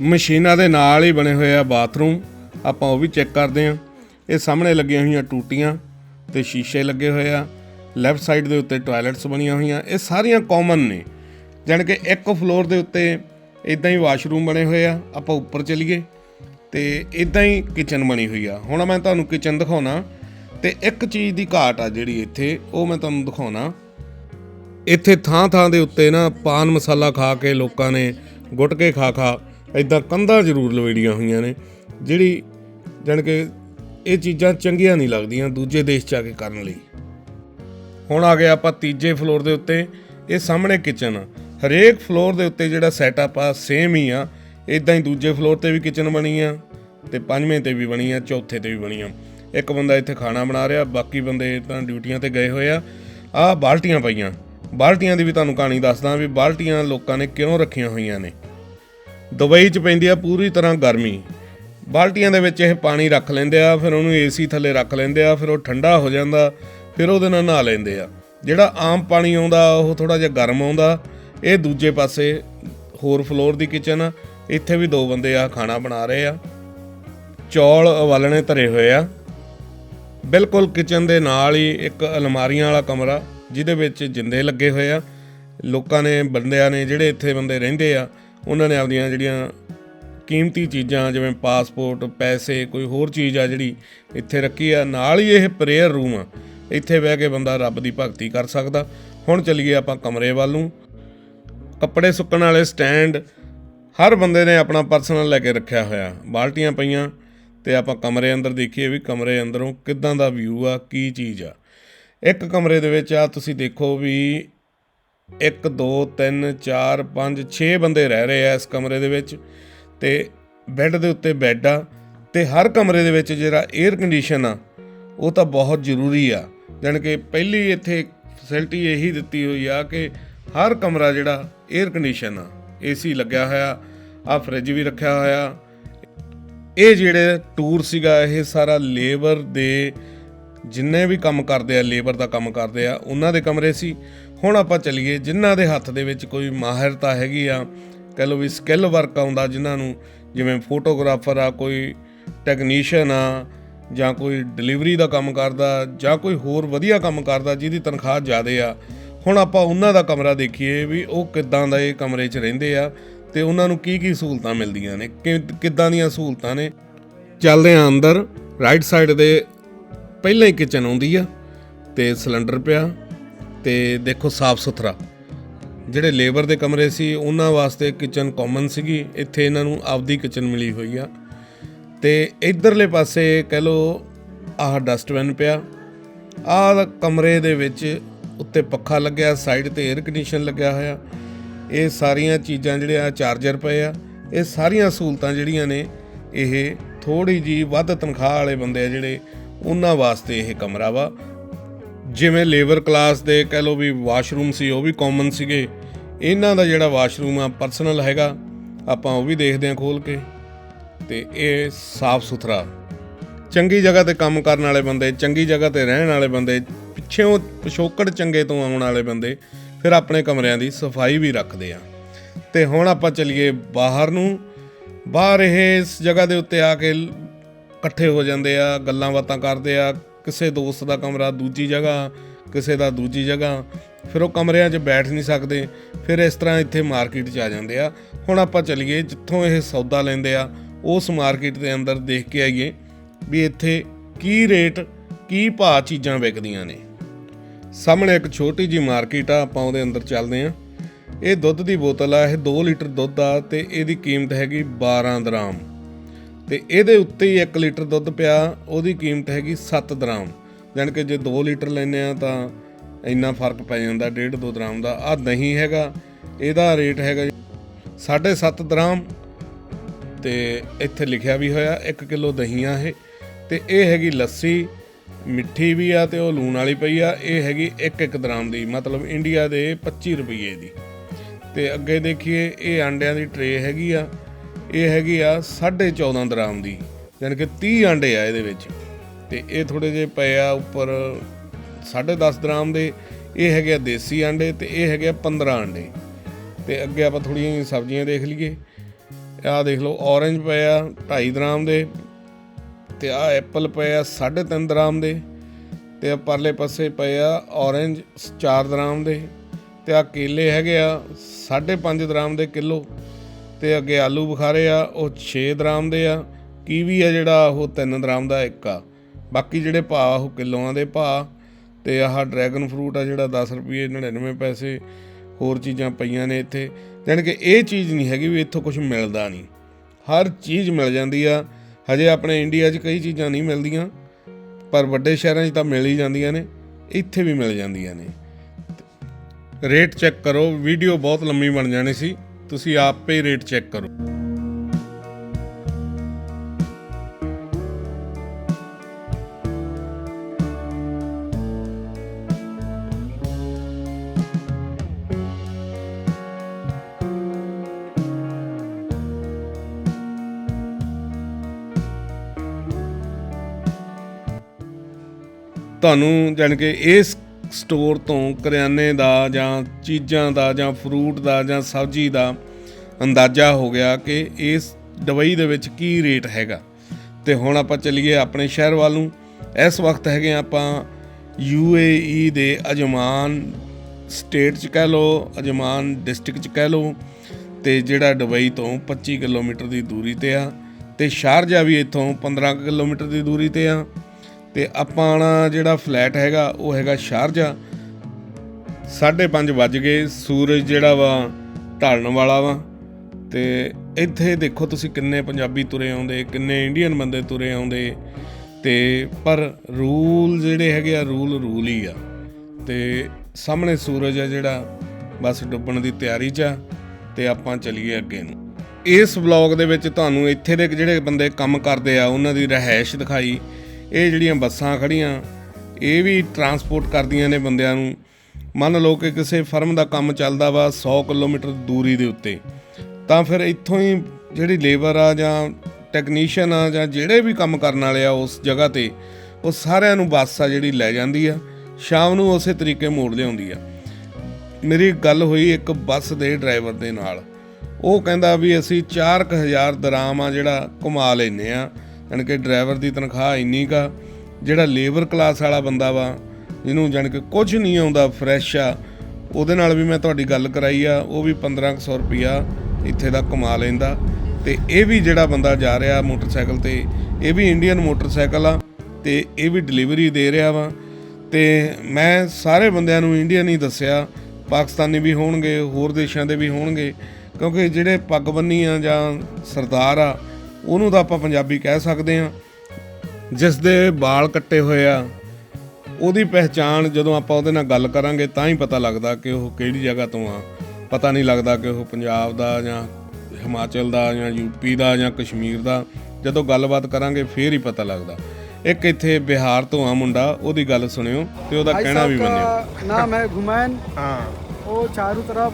[SPEAKER 1] ਮਸ਼ੀਨਾਂ ਦੇ ਨਾਲ ਹੀ ਬਣੇ ਹੋਏ ਆ ਬਾਥਰੂਮ, ਆਪਾਂ ਉਹ ਵੀ ਚੈੱਕ ਕਰਦੇ ਆ। ਇਹ ਸਾਹਮਣੇ ਲੱਗੀਆਂ ਹੋਈਆਂ ਟੂਟੀਆਂ ਤੇ ਸ਼ੀਸ਼ੇ ਲੱਗੇ ਹੋਏ ਆ। ਲੈਫਟ ਸਾਈਡ ਦੇ ਉੱਤੇ ਟਾਇਲਟਸ ਬਣੀਆਂ ਹੋਈਆਂ। ਇਹ ਸਾਰੀਆਂ ਕਾਮਨ ਨੇ। ਜਾਣੀ ਕਿ ਇੱਕ ਫਲੋਰ ਦੇ ਉੱਤੇ ਇਦਾਂ ਹੀ ਵਾਸ਼ਰੂਮ ਬਣੇ ਹੋਏ ਆ। ਆਪਾਂ ਉੱਪਰ ਚਲੀਏ। ਤੇ ਇਦਾਂ ਹੀ ਕਿਚਨ ਬਣੀ ਹੋਈ ਆ। ਹੁਣ ਮੈਂ ਤੁਹਾਨੂੰ ਕਿਚਨ ਦਿਖਾਉਣਾ। ਤੇ ਇੱਕ ਚੀਜ਼ ਦੀ ਘਾਟ ਆ ਜਿਹੜੀ ਇੱਥੇ, ਉਹ ਮੈਂ ਤੁਹਾਨੂੰ ਦਿਖਾਉਣਾ। ਇੱਥੇ ਥਾਂ ਥਾਂ ਦੇ ਉੱਤੇ ਨਾ ਪਾਨ ਮਸਾਲਾ ਖਾ ਕੇ ਲੋਕਾਂ ਨੇ ਗੁਟਕੇ ਖਾ ਖਾ ਇਦਾਂ ਕੰਧਾਂ ਜ਼ਰੂਰ ਲਵੇੜੀਆਂ ਹੋਈਆਂ ਨੇ, ਜਿਹੜੀ ਜਾਣੀ ਕਿ ਇਹ ਚੀਜ਼ਾਂ ਚੰਗੀਆਂ ਨਹੀਂ ਲੱਗਦੀਆਂ ਦੂਜੇ ਦੇਸ਼ 'ਚ ਆ ਕੇ ਕਰਨ ਲਈ। ਹੁਣ ਆ ਗਏ ਆਪਾਂ ਤੀਜੇ ਫਲੋਰ ਦੇ ਉੱਤੇ, ਇਹ ਸਾਹਮਣੇ ਕਿਚਨ ਆ। ਹਰੇਕ ਫਲੋਰ ਦੇ ਉੱਤੇ ਜਿਹੜਾ ਸੈਟਅਪ ਆ ਸੇਮ ਹੀ ਆ। ਇਦਾਂ ਹੀ ਦੂਜੇ ਫਲੋਰ ਤੇ ਵੀ ਕਿਚਨ ਬਣੀ ਆ ਤੇ ਪੰਜਵੇਂ ਤੇ ਵੀ ਬਣੀ ਆ ਚੌਥੇ ਤੇ ਵੀ ਬਣੀ ਆ ਇੱਕ ਬੰਦਾ ਇੱਥੇ ਖਾਣਾ ਬਣਾ ਰਿਹਾ, ਬਾਕੀ ਬੰਦੇ ਤਾਂ ਡਿਊਟੀਆਂ ਤੇ ਗਏ ਹੋਏ ਆ। ਆ ਬਾਲਟੀਆਂ ਪਈਆਂ। ਬਾਲਟੀਆਂ ਦੀ ਵੀ ਤੁਹਾਨੂੰ ਕਹਾਣੀ ਦੱਸਦਾ ਵੀ ਬਾਲਟੀਆਂ ਲੋਕਾਂ ਨੇ ਕਿਉਂ ਰੱਖੀਆਂ ਹੋਈਆਂ ਨੇ। ਦੁਬਈ 'ਚ ਪੈਂਦੀ ਆ ਪੂਰੀ ਤਰ੍ਹਾਂ ਗਰਮੀ। ਬਾਲਟੀਆਂ ਦੇ ਵਿੱਚ ਇਹ ਪਾਣੀ ਰੱਖ ਲੈਂਦੇ ਆ, ਫਿਰ ਉਹਨੂੰ ਏਸੀ ਥੱਲੇ ਰੱਖ ਲੈਂਦੇ ਆ, ਫਿਰ ਉਹ ਠੰਡਾ ਹੋ ਜਾਂਦਾ, ਫਿਰ ਉਹਦੇ ਨਾਲ ਨਹਾ ਲੈਂਦੇ ਆ। ਜਿਹੜਾ ਆਮ ਪਾਣੀ ਆਉਂਦਾ, ਉਹ ਥੋੜਾ ਜਿਹਾ ਗਰਮ ਆਉਂਦਾ। ਇਹ ਦੂਜੇ ਪਾਸੇ ਹੋਰ ਫਲੋਰ ਦੀ ਕਿਚਨ ਆ। ਇੱਥੇ ਵੀ ਦੋ ਬੰਦੇ ਆ ਖਾਣਾ ਬਣਾ ਰਹੇ ਆ। ਚੌਲ ਉਬਾਲਣੇ ਧਰੇ ਹੋਏ ਆ। ਬਿਲਕੁਲ ਕਿਚਨ ਦੇ ਨਾਲ ਹੀ ਇੱਕ ਅਲਮਾਰੀਆਂ ਵਾਲਾ ਕਮਰਾ, ਜਿਹਦੇ ਵਿੱਚ ਜਿੰਦੇ ਲੱਗੇ ਹੋਏ ਆ। ਲੋਕਾਂ ਨੇ, ਬੰਦਿਆਂ ਨੇ, ਜਿਹੜੇ ਇੱਥੇ ਬੰਦੇ ਰਹਿੰਦੇ ਆ, ਉਹਨਾਂ ਨੇ ਆਪਦੀਆਂ ਜਿਹੜੀਆਂ ਕੀਮਤੀ ਚੀਜ਼ਾਂ, ਜਿਵੇਂ ਪਾਸਪੋਰਟ, ਪੈਸੇ, ਕੋਈ ਹੋਰ ਚੀਜ਼ ਆ ਜਿਹੜੀ ਇੱਥੇ ਰੱਖੀ ਆ। ਨਾਲ ਹੀ ਇਹ ਪ੍ਰੇਅਰ ਰੂਮ ਆ। ਇੱਥੇ ਬਹਿ ਕੇ ਬੰਦਾ ਰੱਬ ਦੀ ਭਗਤੀ ਕਰ ਸਕਦਾ। ਹੁਣ ਚੱਲੀਏ ਆਪਾਂ ਕਮਰੇ ਵੱਲ ਨੂੰ। ਕੱਪੜੇ ਸੁੱਕਣ ਵਾਲੇ ਸਟੈਂਡ ਹਰ ਬੰਦੇ ਨੇ ਆਪਣਾ ਪਰਸਨਲ ਲੈ ਕੇ ਰੱਖਿਆ ਹੋਇਆ। ਬਾਲਟੀਆਂ ਪਈਆਂ ਤੇ ਆਪਾਂ ਕਮਰੇ ਅੰਦਰ ਦੇਖੀਏ ਵੀ ਕਮਰੇ ਅੰਦਰੋਂ ਕਿੱਦਾਂ ਦਾ ਵਿਊ ਆ, ਕੀ ਚੀਜ਼ ਆ। ਇੱਕ ਕਮਰੇ ਦੇ ਵਿੱਚ ਆ, ਤੁਸੀਂ ਦੇਖੋ ਵੀ 1 2 3 4 5 6 ਬੰਦੇ ਰਹਿ ਰਹੇ ਆ ਇਸ ਕਮਰੇ ਦੇ ਵਿੱਚ ਤੇ ਬੈੱਡ ਦੇ ਉੱਤੇ ਬੈੱਡ ਆ ਤੇ ਹਰ ਕਮਰੇ ਦੇ ਵਿੱਚ ਜਿਹੜਾ 에ਅਰ ਕੰਡੀਸ਼ਨ ਆ, ਉਹ ਤਾਂ ਬਹੁਤ ਜ਼ਰੂਰੀ ਆ। ਜਾਣੀ ਕਿ ਪਹਿਲੀ ਇੱਥੇ ਫੈਸਿਲਿਟੀ ਇਹੀ ਦਿੱਤੀ ਹੋਈ ਆ ਕਿ ਹਰ ਕਮਰਾ ਜਿਹੜਾ 에ਅਰ ਕੰਡੀਸ਼ਨ ਆ ਏਸੀ ਲੱਗਿਆ ਹੋਇਆ, ਆ ਫ੍ਰਿਜ ਵੀ ਰੱਖਿਆ ਹੋਇਆ। ਇਹ ਜਿਹੜੇ ਟੂਰ ਸੀਗਾ, ਇਹ ਸਾਰਾ ਲੇਬਰ ਦੇ ਜਿੰਨੇ ਵੀ ਕੰਮ ਕਰਦੇ ਆ ਲੇਬਰ ਦਾ ਕੰਮ ਕਰਦੇ ਆ, ਉਹਨਾਂ ਦੇ ਕਮਰੇ ਸੀ। ਹੁਣ ਆਪਾਂ ਚਲੀਏ, ਜਿਨ੍ਹਾਂ ਦੇ ਹੱਥ ਦੇ ਵਿੱਚ ਕੋਈ ਮਾਹਿਰਤਾ ਹੈਗੀ ਆ, ਕਹਿ ਲਓ ਵੀ ਸਕਿੱਲ ਵਰਕ ਆਉਂਦਾ ਜਿਨ੍ਹਾਂ ਨੂੰ, ਜਿਵੇਂ ਫੋਟੋਗ੍ਰਾਫਰ ਆ, ਕੋਈ ਟੈਕਨੀਸ਼ੀਅਨ ਆ, ਜਾਂ ਕੋਈ ਡਿਲੀਵਰੀ ਦਾ ਕੰਮ ਕਰਦਾ, ਜਾਂ ਕੋਈ ਹੋਰ ਵਧੀਆ ਕੰਮ ਕਰਦਾ, ਜਿਹਦੀ ਤਨਖਾਹ ਜ਼ਿਆਦੇ ਆ ਹੁਣ ਆਪਾਂ ਉਹਨਾਂ ਦਾ ਕਮਰਾ ਦੇਖੀਏ ਵੀ ਉਹ ਕਿੱਦਾਂ ਦਾ ਇਹ ਕਮਰੇ 'ਚ ਰਹਿੰਦੇ ਆ ਤੇ ਉਹਨਾਂ ਨੂੰ ਕੀ ਕੀ ਸਹੂਲਤਾਂ ਮਿਲਦੀਆਂ ਨੇ ਕਿ- ਕਿੱਦਾਂ ਦੀਆਂ ਸਹੂਲਤਾਂ ਨੇ। ਚੱਲਦੇ ਆ ਅੰਦਰ ਰਾਈਟ ਸਾਈਡ ਦੇ ਪਹਿਲਾਂ ਹੀ ਕਿਚਨ ਆਉਂਦੀ ਆ ਤੇ ਸਿਲੰਡਰ ਪਿਆ ਤੇ ਦੇਖੋ ਸਾਫ਼ ਸੁਥਰਾ। ਜਿਹੜੇ ਲੇਬਰ ਦੇ ਕਮਰੇ ਸੀ, ਉਹਨਾਂ ਵਾਸਤੇ ਕਿਚਨ ਕਾਮਨ ਸੀਗੀ, ਇੱਥੇ ਇਹਨਾਂ ਨੂੰ ਆਪਦੀ ਕਿਚਨ ਮਿਲੀ ਹੋਈ ਆ। ਤੇ ਇਧਰਲੇ ਪਾਸੇ ਕਹਿ ਲੋ ਆਹ ਡਸਟਬਿਨ ਪਿਆ, ਆਹ ਕਮਰੇ ਦੇ ਵਿੱਚ ਉੱਤੇ ਪੱਖਾ ਲੱਗਿਆ ਸਾਈਡ ਤੇ 에ਅਰ ਕੰਡੀਸ਼ਨ ਲੱਗਿਆ ਹੋਇਆ। ਇਹ ਸਾਰੀਆਂ ਚੀਜ਼ਾਂ ਜਿਹੜੀਆਂ ਚਾਰਜਰ ਪਏ ਆ। ਇਹ ਸਾਰੀਆਂ ਸਹੂਲਤਾਂ ਜਿਹੜੀਆਂ ਨੇ, ਇਹ ਥੋੜੀ ਜੀ ਵੱਧ ਤਨਖਾਹ ਵਾਲੇ ਬੰਦੇ ਆ ਜਿਹੜੇ, ਉਹਨਾਂ ਵਾਸਤੇ ਇਹ ਕਮਰਾ ਵਾ। ਜਿਵੇਂ ਲੇਬਰ ਕਲਾਸ ਦੇ ਕਹਿ ਲੋ ਵੀ ਵਾਸ਼ਰੂਮ ਸੀ, ਉਹ ਵੀ ਕਾਮਨ ਸੀਗੇ। ਇਹਨਾਂ ਦਾ ਜਿਹੜਾ ਵਾਸ਼ਰੂਮ ਆ ਪਰਸਨਲ ਹੈਗਾ। ਆਪਾਂ ਉਹ ਵੀ ਦੇਖਦੇ ਹਾਂ ਖੋਲ ਕੇ। ਤੇ ਇਹ ਸਾਫ਼ ਸੁਥਰਾ। ਚੰਗੀ ਜਗ੍ਹਾ ਤੇ ਕੰਮ ਕਰਨ ਵਾਲੇ ਬੰਦੇ, ਚੰਗੀ ਜਗ੍ਹਾ ਤੇ ਰਹਿਣ ਵਾਲੇ ਬੰਦੇ ਪਿੱਛੇੋਂ ਪਿਛੋਕੜ ਚੰਗੇ ਤੋਂ ਆਉਣ ਵਾਲੇ ਬੰਦੇ ਫਿਰ ਆਪਣੇ ਕਮਰਿਆਂ ਦੀ ਸਫ਼ਾਈ ਵੀ ਰੱਖਦੇ ਆ। ਤੇ ਹੁਣ ਆਪਾਂ ਚਲੀਏ ਬਾਹਰ ਨੂੰ। ਬਾਹਰ ਇਹ ਇਸ ਜਗ੍ਹਾ ਦੇ ਉੱਤੇ ਆ ਕੇ ਇਕੱਠੇ ਹੋ ਜਾਂਦੇ ਆ, ਗੱਲਾਂ ਬਾਤਾਂ ਕਰਦੇ ਆ। ਕਿਸੇ ਦੋਸਤ ਦਾ ਕਮਰਾ ਦੂਜੀ ਜਗ੍ਹਾ, ਕਿਸੇ ਦਾ ਦੂਜੀ ਜਗ੍ਹਾ। ਫਿਰ ਉਹ ਕਮਰਿਆਂ 'ਚ ਬੈਠ ਨਹੀਂ ਸਕਦੇ, ਫਿਰ ਇਸ ਤਰ੍ਹਾਂ ਇੱਥੇ ਮਾਰਕੀਟ 'ਚ ਆ ਜਾਂਦੇ ਆ। ਹੁਣ ਆਪਾਂ ਚਲੀਏ ਜਿੱਥੋਂ ਇਹ ਸੌਦਾ ਲੈਂਦੇ ਆ, ਉਸ ਮਾਰਕੀਟ ਦੇ ਅੰਦਰ ਦੇਖ ਕੇ ਆਈਏ ਵੀ ਇੱਥੇ ਕੀ ਰੇਟ, ਕੀ ਭਾਅ ਚੀਜ਼ਾਂ ਵਿਕਦੀਆਂ ਨੇ। ਸਾਹਮਣੇ ਇੱਕ ਛੋਟੀ ਜੀ ਮਾਰਕੀਟ ਆ, ਆਪਾਂ ਉਹਦੇ ਅੰਦਰ ਚੱਲਦੇ ਆ ਇਹ ਦੁੱਧ ਦੀ ਬੋਤਲ ਆ, ਇਹ 2 ਲੀਟਰ ਦੁੱਧ ਆ ਤੇ ਇਹਦੀ ਕੀਮਤ ਹੈਗੀ 12 ਦਰਾਮ। ਤੇ ਇਹਦੇ ਉੱਤੇ ਹੀ 1 ਲੀਟਰ ਦੁੱਧ ਪਿਆ, ਉਹਦੀ ਕੀਮਤ ਹੈਗੀ 7 ਦਰਾਮ। ਯਾਨੀ ਕਿ ਜੇ 2 ਲੀਟਰ ਲੈਨੇ ਆ ਤਾਂ ਇੰਨਾ ਫ਼ਰਕ ਪੈ ਜਾਂਦਾ 1.5 2 ਦਰਾਮ ਦਾ। ਆ ਨਹੀਂ ਹੈਗਾ, ਇਹਦਾ ਰੇਟ ਹੈਗਾ 7.5 ਦਰਾਮ। ਤੇ ਇੱਥੇ ਲਿਖਿਆ ਵੀ ਹੋਇਆ 1 ਕਿਲੋ ਦਹੀਂ ਆ ਇਹ। ਤੇ ਇਹ ਹੈਗੀ ਲੱਸੀ ਮਿੱਠੀ ਵੀ ਆ ਤੇ ਉਹ ਲੂਣ ਵਾਲੀ ਪਈ ਆ, ਇਹ ਹੈਗੀ 1-1 ਦਰਾਮ ਦੀ, ਮਤਲਬ ਇੰਡੀਆ ਦੇ 25 ਰੁਪਏ ਦੀ। ਤੇ ਅੱਗੇ ਦੇਖੀਏ, ਇਹ ਆਂਡਿਆਂ ਦੀ ਟਰੇ ਹੈਗੀ ਆ, ਇਹ ਹੈਗੀ ਆ 14.5 ਦਰਾਮ ਦੀ, ਯਾਨੀ ਕਿ 30 ਆਂਡੇ ਆ ਇਹਦੇ ਵਿੱਚ। ਤੇ ਇਹ ਥੋੜੇ ਜਿਹੇ ਪਏ ਆ ਉੱਪਰ 10.5 ਦਰਾਮ ਦੇ, ਇਹ ਹੈਗੇ ਆ ਦੇਸੀ ਆਂਡੇ ਤੇ ਇਹ ਹੈਗੇ ਆ 15 ਆਂਡੇ। ਤੇ ਅੱਗੇ ਆਪਾਂ ਥੋੜੀਆਂ ਜਿਹੀਆਂ ਸਬਜ਼ੀਆਂ ਦੇਖ ਲਈਏ, ਆਹ ਦੇਖ ਲਓ ਔਰੰਜ ਪਏ ਆ 2.5 ਦਰਾਮ ਦੇ ਤੇ ਆ ਐਪਲ ਪਏ ਆ 3.5 ਦਰਾਮ ਦੇ ਤੇ ਆ ਪਰਲੇ ਪਾਸੇ ਪਏ ਆ ਔਰੰਜ 4 ਦਰਾਮ ਦੇ ਤੇ ਆ ਕੇਲੇ ਹੈਗੇ ਆ 5.5 ਦਰਾਮ ਦੇ ਕਿਲੋ ਤੇ ਅੱਗੇ ਆਲੂ ਬੁਖਾਰੇ ਆ, ਉਹ 6 ਦਰਾਮ ਦੇ ਆ, ਕੀਵੀ ਆ ਜਿਹੜਾ ਉਹ 3 ਦਰਾਮ ਦਾ ਇੱਕ ਆ। ਬਾਕੀ ਜਿਹੜੇ ਭਾਅ ਉਹ ਕਿਲੋਆਂ ਦੇ ਭਾਅ, ਤੇ ਆਹ ਡਰੈਗਨ ਫਰੂਟ ਆ ਜਿਹੜਾ 10 ਰੁਪਏ 99 ਪੈਸੇ ਹੋਰ ਚੀਜ਼ਾਂ ਪਈਆਂ ਨੇ ਇੱਥੇ। ਜਾਣੀ ਕਿ ਇਹ ਚੀਜ਼ ਨਹੀਂ ਹੈਗੀ ਵੀ ਇੱਥੋਂ ਕੁਝ ਮਿਲਦਾ ਨਹੀਂ। ਹਰ ਚੀਜ਼ ਮਿਲ ਜਾਂਦੀ ਆ। ਹਜੇ ਆਪਣੇ ਇੰਡੀਆ 'ਚ ਕਈ ਚੀਜ਼ਾਂ ਨਹੀਂ ਮਿਲਦੀਆਂ, ਪਰ ਵੱਡੇ ਸ਼ਹਿਰਾਂ 'ਚ ਤਾਂ ਮਿਲ ਹੀ ਜਾਂਦੀਆਂ ਨੇ, ਇੱਥੇ ਵੀ ਮਿਲ ਜਾਂਦੀਆਂ ਨੇ। ਰੇਟ ਚੈੱਕ ਕਰੋ ਵੀਡੀਓ ਬਹੁਤ ਲੰਮੀ ਬਣ ਜਾਣੀ ਸੀ, ਤੁਸੀਂ ਆਪੇ ਰੇਟ ਚੈੱਕ ਕਰੋ। ਤੁਹਾਨੂੰ ਜਾਣੀ ਕਿ ਇਸ ਸਟੋਰ ਤੋਂ ਕਰਿਆਨੇ ਦਾ ਜਾਂ ਚੀਜ਼ਾਂ ਦਾ ਜਾਂ ਫਰੂਟ ਦਾ ਜਾਂ ਸਬਜ਼ੀ ਦਾ ਅੰਦਾਜ਼ਾ ਹੋ ਗਿਆ ਕਿ ਇਸ ਦੁਬਈ ਦੇ ਵਿੱਚ ਕੀ ਰੇਟ ਹੈਗਾ। ਤੇ ਹੁਣ ਆਪਾਂ ਚੱਲੀਏ ਆਪਣੇ ਸ਼ਹਿਰ ਵੱਲ ਨੂੰ। ਇਸ ਵਕਤ ਹੈਗੇ ਹਾਂ ਆਪਾਂ ਯੂਏਈ ਦੇ ਅਜਮਾਨ ਸਟੇਟ ਚ ਕਹਿ ਲਓ, ਅਜਮਾਨ ਡਿਸਟ੍ਰਿਕਟ ਚ ਕਹਿ ਲਓ। ਤੇ ਜਿਹੜਾ ਦੁਬਈ ਤੋਂ 25 ਕਿਲੋਮੀਟਰ ਦੀ ਦੂਰੀ ਤੇ ਆ ਤੇ ਸ਼ਾਰਜਾ ਵੀ ਇੱਥੋਂ 15 ਕੁ ਕਿਲੋਮੀਟਰ ਦੀ ਦੂਰੀ ਤੇ ਆ। ਤੇ ਆਪਾਣਾ ਜਿਹੜਾ ਫਲੈਟ ਹੈਗਾ, ਉਹ ਹੈਗਾ ਸ਼ਾਰਜਾ। 5:30 ਵਜ ਗਏ, ਸੂਰਜ ਜਿਹੜਾ ਵਾ ਢਲਣ ਵਾਲਾ ਵਾ। ਤੇ ਇੱਥੇ ਦੇਖੋ ਤੁਸੀਂ ਕਿੰਨੇ ਪੰਜਾਬੀ ਤੁਰੇ ਆਉਂਦੇ, ਕਿੰਨੇ ਇੰਡੀਅਨ ਬੰਦੇ ਤੁਰੇ ਆਉਂਦੇ। ਤੇ ਪਰ ਰੂਲ ਜਿਹੜੇ ਹੈਗੇ ਆ, ਰੂਲ ਰੂਲ ਹੀ ਆ। ਤੇ ਸਾਹਮਣੇ ਸੂਰਜ ਆ ਜਿਹੜਾ, ਬਸ ਡੁੱਬਣ ਦੀ ਤਿਆਰੀ 'ਚ ਆ ਤੇ ਆਪਾਂ ਚੱਲੀਏ ਅੱਗੇ ਨੂੰ। ਇਸ ਵਲੌਗ ਦੇ ਵਿੱਚ ਤੁਹਾਨੂੰ ਇੱਥੇ ਦੇ ਜਿਹੜੇ ਬੰਦੇ ਕੰਮ ਕਰਦੇ ਆ, ਉਹਨਾਂ ਦੀ ਰਹਿائش ਦਿਖਾਈ। ਇਹ ਜਿਹੜੀਆਂ ਬੱਸਾਂ ਖੜੀਆਂ ਇਹ ਵੀ ਟਰਾਂਸਪੋਰਟ ਕਰਦੀਆਂ ਨੇ ਬੰਦਿਆਂ ਨੂੰ। ਮੰਨ ਲਓ ਕਿ ਕਿਸੇ ਫਰਮ ਦਾ ਕੰਮ ਚੱਲਦਾ ਵਾ 100 ਕਿਲੋਮੀਟਰ ਦੂਰੀ ਦੇ ਉੱਤੇ, ਤਾਂ ਫਿਰ ਇੱਥੋਂ ਹੀ ਜਿਹੜੀ ਲੇਬਰ ਆ ਜਾਂ ਟੈਕਨੀਸ਼ੀਅਨ ਆ ਜਾਂ ਜਿਹੜੇ ਵੀ ਕੰਮ ਕਰਨ ਵਾਲੇ ਆ ਉਸ ਜਗ੍ਹਾ ਤੇ, ਉਹ ਸਾਰਿਆਂ ਨੂੰ ਬੱਸ ਆ ਜਿਹੜੀ ਲੈ ਜਾਂਦੀ ਆ, ਸ਼ਾਮ ਨੂੰ ਉਸੇ ਤਰੀਕੇ ਮੋੜ ਲਿਆਉਂਦੀ ਆ। ਮੇਰੀ ਗੱਲ ਹੋਈ ਇੱਕ ਬੱਸ ਦੇ ਡਰਾਈਵਰ ਦੇ ਨਾਲ। ਉਹ ਕਹਿੰਦਾ ਵੀ ਅਸੀਂ 4000 ਦਰਾਮ ਆ ਜਿਹੜਾ ਕਮਾ ਲੈਨੇ ਆ ਯਾਨੀ ਕਿ ਡਰਾਈਵਰ ਦੀ ਤਨਖਾਹ ਇੰਨੀ ਕਾ ਜਿਹੜਾ ਲੇਬਰ ਕਲਾਸ ਵਾਲਾ ਬੰਦਾ ਵਾ, ਜਿਹਨੂੰ ਜਾਣੀ ਕਿ ਕੁਝ ਨਹੀਂ ਆਉਂਦਾ ਫਰੈਸ਼ ਆ, ਉਹਦੇ ਨਾਲ ਵੀ ਮੈਂ ਤੁਹਾਡੀ ਗੱਲ ਕਰਾਈ ਆ, ਉਹ ਵੀ 1500 ਰੁਪਿਆ ਇੱਥੇ ਦਾ ਕਮਾ ਲੈਂਦਾ। ਤੇ ਇਹ ਵੀ ਜਿਹੜਾ ਬੰਦਾ ਜਾ ਰਿਹਾ ਮੋਟਰਸਾਈਕਲ ਤੇ, ਇਹ ਵੀ ਇੰਡੀਅਨ ਮੋਟਰਸਾਈਕਲ ਆ, ਤੇ ਇਹ ਵੀ ਡਿਲੀਵਰੀ ਦੇ ਰਿਹਾ ਵਾ। ਤੇ ਮੈਂ ਸਾਰੇ ਬੰਦਿਆਂ ਨੂੰ ਇੰਡੀਅਨ ਹੀ ਦੱਸਿਆ, ਪਾਕਿਸਤਾਨੀ ਵੀ ਹੋਣਗੇ, ਹੋਰ ਦੇਸ਼ਾਂ ਦੇ ਵੀ ਹੋਣਗੇ, ਕਿਉਂਕਿ ਜਿਹੜੇ ਪੱਗ ਬੰਨੀ ਆ ਜਾਂ ਸਰਦਾਰ ਆ ਉਹਨੂੰ ਤਾਂ ਆਪਾਂ ਪੰਜਾਬੀ ਕਹਿ ਸਕਦੇ ਹਾਂ। ਜਿਸ ਦੇ ਵਾਲ ਕੱਟੇ ਹੋਏ ਆ ਉਹਦੀ ਪਹਿਚਾਣ ਜਦੋਂ ਆਪਾਂ ਉਹਦੇ ਨਾਲ ਗੱਲ ਕਰਾਂਗੇ ਤਾਂ ਹੀ ਪਤਾ ਲੱਗਦਾ ਕਿ ਉਹ ਕਿਹੜੀ ਜਗ੍ਹਾ ਤੋਂ ਆ। ਪਤਾ ਨਹੀਂ ਲੱਗਦਾ ਕਿ ਉਹ ਪੰਜਾਬ ਦਾ ਜਾਂ ਹਿਮਾਚਲ ਦਾ ਜਾਂ ਯੂਪੀ ਦਾ ਜਾਂ ਕਸ਼ਮੀਰ ਦਾ। ਜਦੋਂ ਗੱਲਬਾਤ ਕਰਾਂਗੇ ਫੇਰ ਹੀ ਪਤਾ ਲੱਗਦਾ। ਇੱਕ ਇੱਥੇ ਬਿਹਾਰ ਤੋਂ ਆ ਮੁੰਡਾ ਉਹਦੀ ਗੱਲ ਸੁਣਿਓ ਤੇ ਉਹਦਾ ਕਹਿਣਾ ਵੀ ਮੰਨਿਓ।
[SPEAKER 3] ਨਾਮ ਹੈ ਗੁਮੈਨ।
[SPEAKER 2] ਹਾਂ।
[SPEAKER 3] ਉਹ ਚਾਰੂ ਤਰਫ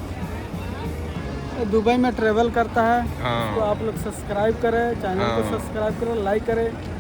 [SPEAKER 3] दुबई में ट्रेवल करता है
[SPEAKER 2] हाँ।
[SPEAKER 3] तो आप लोग सब्सक्राइब करें चैनल को
[SPEAKER 2] हाँ।
[SPEAKER 3] सब्सक्राइब करें लाइक करें